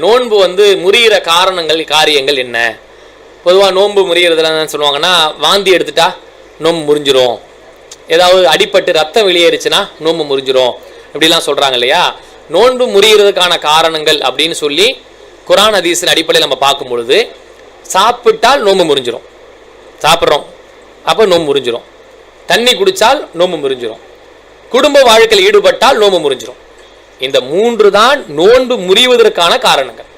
நோன்பு வந்து முறிகிற காரணங்கள் காரியங்கள் என்ன? பொதுவாக நோன்பு முறிகிறதுல என்ன சொல்லுவாங்கன்னா வாந்தி எடுத்துட்டா நோன்பு முறிஞ்சிரும். ஏதாவது அடிப்பட்டு ரத்தம் வெளியேறுச்சுன்னா நோன்பு முறிஞ்சிரும். இப்படிலாம் சொல்கிறாங்க இல்லையா? நோன்பு முறிகிறதுக்கான காரணங்கள் அப்படின்னு சொல்லி குரான் அதிசன் அடிப்படையில் நம்ம பார்க்கும் பொழுது சாப்பிட்டால் நோன்பு முறிஞ்சிரும். சாப்பிட்றோம் அப்போ நோன்பு முறிஞ்சிரும். தண்ணி குடித்தால் நோன்பு முறிஞ்சிரும். குடும்ப வாழ்க்கையில் ஈடுபட்டால் நோன்பு முறிஞ்சிரும். இந்த மூன்று தான் நோன்பு முறிவதற்கான காரணங்கள்.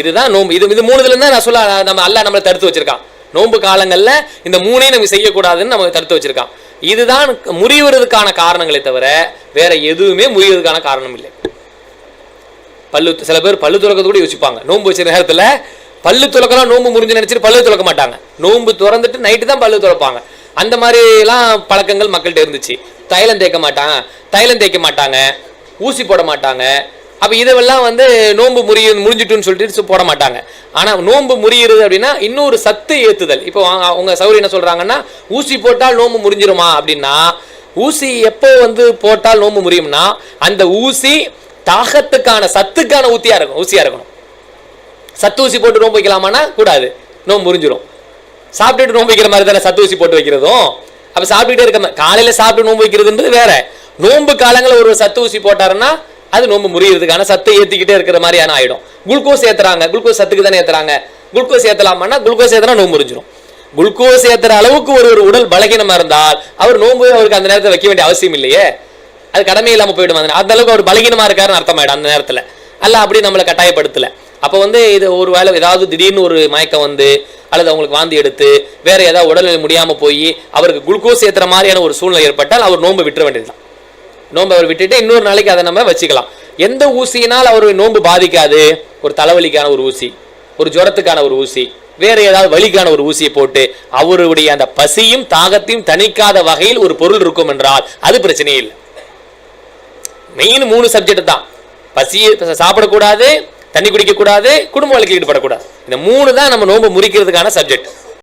இதுதான் நோன்பு. இது இது மூணுதுல தான் நான் சொல்ல நம்ம அல்ல நம்மளை தடுத்து வச்சிருக்கான். நோன்பு காலங்கள்ல இந்த மூணையும் நம்ம செய்யக்கூடாதுன்னு நம்ம தடுத்து வச்சிருக்கான். இதுதான் முறிவதற்கான காரணங்களே தவிர வேற எதுவுமே முறிவதற்கான காரணம் இல்லை. பல்லு சில பேர் பல்லு துறக்கிறது கூட யோசிப்பாங்க. நோன்பு வச்ச நேரத்துல பல்லு துறக்கலாம் நோன்பு முறிஞ்சு நினைச்சிட்டு பல்லு துறக்க மாட்டாங்க. நோன்பு திறந்துட்டு நைட்டு தான் பல்லு துறப்பாங்க. அந்த மாதிரிலாம் பழக்கங்கள் மக்கள்கிட்ட இருந்துச்சு. தைலம் தேய்க்க மாட்டாங்க. தைலம் தேய்க்க மாட்டாங்க. ஊசி போட மாட்டாங்க. அப்போ இதெல்லாம் வந்து நோன்பு முறிய முடிஞ்சிட்டுன்னு சொல்லிட்டு போட மாட்டாங்க. ஆனால் நோன்பு முறியிறது அப்படின்னா இன்னொரு சத்து ஏற்றுதல் இப்போ அவங்க சௌரி என்ன சொல்கிறாங்கன்னா ஊசி போட்டால் நோன்பு முறிஞ்சிருமா அப்படின்னா ஊசி எப்போ வந்து போட்டால் நோன்பு முறியும்னா அந்த ஊசி தாகத்துக்கான சத்துக்கான ஊசியாக இருக்கும் ஊசியாக இருக்கணும். சத்து ஊசி போட்டு நோன்பு வைக்கலாமான்னா கூடாது. நோன்பு முறிஞ்சிரும். சாப்பிட்டுட்டு நோன்பு வைக்கிற மாதிரி தானே சத்து ஊசி போட்டு வைக்கிறதும்? அப்போ சாப்பிட்டுட்டே இருக்க காலையில் சாப்பிட்டு நோன்பு வைக்கிறதுன்றது வேற. நோன்பு காலங்களில் ஒரு சத்து ஊசி போட்டாருன்னா அது நோன்பு முறியறதுக்கான சத்தை ஏற்றிக்கிட்டே இருக்கிற மாதிரியான ஆயிடும். குளுக்கோஸ் ஏத்துறாங்க. குளுக்கோஸ் சத்துக்கு தானே ஏற்றுறாங்க குளுக்கோஸ் ஏற்றலாமான்னா குளுக்கோஸ் ஏற்றா நோன்பு முறிஞ்சிடும் குளுக்கோஸ் ஏத்துற அளவுக்கு ஒரு ஒரு உடல் பலகீனமாக இருந்தால் அவர் நோன்பு அவருக்கு அந்த நேரத்தில் வைக்க வேண்டிய அவசியம் இல்லையே. அது கடமை இல்லாமல் போயிடும். அந்த அந்த அளவுக்கு அவர் பலகீனமாக இருக்காருன்னு அர்த்தமாயிடும் அந்த நேரத்தில். அல்ல அப்படி நம்மளை கட்டாயப்படுத்தலை. அப்போ வந்து இது ஒரு வேளை ஏதாவது திடீர்னு ஒரு மயக்கம் வந்து அல்லது அவங்களுக்கு வாந்தி எடுத்து வேற ஏதாவது உடல்நிலை முடியாமல் போய் அவருக்கு குளுக்கோஸ் ஏத்துற மாதிரியான ஒரு சூழ்நிலை ஏற்பட்டால் அவர் நோன்பு விட்டுற வேண்டியதுதான். நோன்பை அவர் விட்டுட்டு இன்னொரு நாளைக்கு அதை நம்ம வச்சுக்கலாம். எந்த ஊசியினால் அவர் நோன்பு பாதிக்காது? ஒரு தலைவலிக்கான ஒரு ஊசி ஒரு ஜுரத்துக்கான ஒரு ஊசி வேற ஏதாவது வலிக்கான ஒரு ஊசியை போட்டு அவருடைய அந்த பசியும் தாகத்தையும் தணிக்காத வகையில் ஒரு பொருள் இருக்கும் என்றால் அது பிரச்சனையே இல்லை. மெயின் மூணு சப்ஜெக்ட் தான். பசியை சாப்பிடக்கூடாது தண்ணி குடிக்கக்கூடாது குடும்ப வழக்கில் ஈடுபடக்கூடாது. இந்த மூணு தான் நம்ம நோன்பு முறிக்கிறதுக்கான சப்ஜெக்ட்